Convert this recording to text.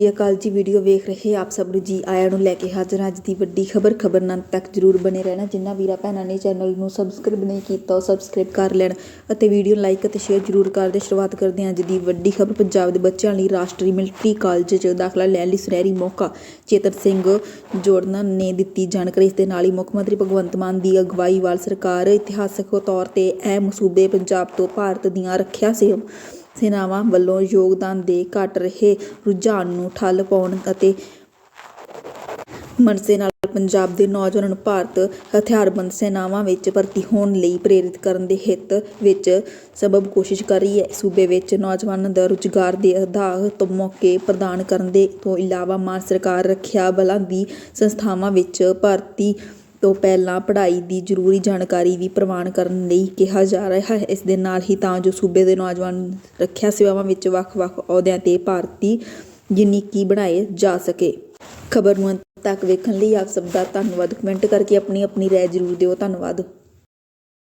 ਇਹ ਅਕਾਲ ਜੀ ਵੀਡੀਓ ਵੇਖ ਰਹੇ ਆਪ ਸਭ ਨੂੰ ਜੀ ਆਇਆਂ ਨੂੰ ਲੈ ਕੇ ਹਾਜ਼ਰ ਅੱਜ ਦੀ ਵੱਡੀ ਖਬਰ ਖਬਰ ਨਾਲ ਤੱਕ ਜਰੂਰ ਬਣੇ ਰਹਿਣਾ। ਜਿੰਨਾ ਵੀਰਾ ਭੈਣਾਂ ਨੇ ਚੈਨਲ ਨੂੰ ਸਬਸਕ੍ਰਾਈਬ ਨਹੀਂ ਕੀਤਾ, ਉਹ ਸਬਸਕ੍ਰਾਈਬ ਕਰ ਲੈਣ ਅਤੇ ਵੀਡੀਓ ਨੂੰ ਲਾਈਕ ਅਤੇ ਸ਼ੇਅਰ ਜਰੂਰ ਕਰਦੇ ਸ਼ੁਰੂਆਤ ਕਰਦੇ ਹਾਂ ਅੱਜ ਦੀ ਵੱਡੀ ਖਬਰ। ਪੰਜਾਬ ਦੇ ਬੱਚਿਆਂ ਲਈ ਰਾਸ਼ਟਰੀ ਮਿਲਟਰੀ ਕਾਲਜ 'ਚ ਦਾਖਲਾ ਲੈਣ ਲਈ ਸੁਨਹਿਰੀ ਮੌਕਾ। ਚੇਤਨ ਸਿੰਘ ਜੋੜਨਾ ਨੇ ਦਿੱਤੀ ਜਾਣਕਾਰੀ। ਇਸ ਦੇ ਨਾਲ ਹੀ ਮੁੱਖ ਮੰਤਰੀ ਭਗਵੰਤ ਮਾਨ ਦੀ ਅਗਵਾਈ ਵਾਲ ਸਰਕਾਰ ਇਤਿਹਾਸਕ ਤੌਰ ਤੇ ਇਹ ਸੂਬੇ ਪੰਜਾਬ ਤੋਂ ਭਾਰਤ ਦੀਆਂ ਰੱਖਿਆ ਸੇ ਸੈਨਾਵਾਂ ਵੱਲੋਂ ਯੋਗਦਾਨ ਦੇ ਘਟ ਰਹੇ ਰੁਝਾਨ ਨੂੰ ਠੱਲ ਪਾਉਣ ਅਤੇ ਮਨਸੇ ਨਾਲ ਪੰਜਾਬ ਦੇ ਨੌਜਵਾਨਾਂ ਨੂੰ ਭਾਰਤ ਹਥਿਆਰਬੰਦ ਸੈਨਾਵਾਂ ਵਿੱਚ ਭਰਤੀ ਹੋਣ ਲਈ ਪ੍ਰੇਰਿਤ ਕਰਨ ਦੇ ਹਿੱਤ ਵਿੱਚ ਸਬਬ ਕੋਸ਼ਿਸ਼ ਕਰ ਰਹੀ ਹੈ। ਸੂਬੇ ਵਿੱਚ ਨੌਜਵਾਨਾਂ ਦਾ ਰੁਜ਼ਗਾਰ ਦੇ ਆਧਾਰ ਤੋਂ ਮੌਕੇ ਪ੍ਰਦਾਨ ਕਰਨ ਦੇ ਤੋਂ ਇਲਾਵਾ ਮਾਨ ਸਰਕਾਰ, ਰੱਖਿਆ ਬਲਾਂ ਦੀ ਸੰਸਥਾਵਾਂ ਵਿੱਚ ਭਰਤੀ ਤੋਂ ਪਹਿਲਾਂ ਪੜ੍ਹਾਈ ਦੀ ਜ਼ਰੂਰੀ ਜਾਣਕਾਰੀ ਵੀ ਪ੍ਰਵਾਨ ਕਰਨ ਲਈ ਕਿਹਾ ਜਾ ਰਿਹਾ ਹੈ। ਇਸ ਦੇ ਨਾਲ ਹੀ ਤਾਂ ਜੋ ਸੂਬੇ ਦੇ ਨੌਜਵਾਨ ਰੱਖਿਆ ਸੇਵਾਵਾਂ ਵਿੱਚ ਵੱਖ-ਵੱਖ ਅਹੁਦਿਆਂ ਤੇ ਭਾਰਤੀ ਯੂਨੀਕੀ ਬਣਾਏ ਜਾ ਸਕੇ। ਖਬਰ ਨੂੰ ਅੰਤ ਤੱਕ ਵੇਖਣ ਲਈ ਆਪ ਸਭ ਦਾ ਧੰਨਵਾਦ। ਕਮੈਂਟ ਕਰਕੇ ਆਪਣੀ ਆਪਣੀ ਰਾਏ ਜ਼ਰੂਰ ਦਿਓ। ਧੰਨਵਾਦ।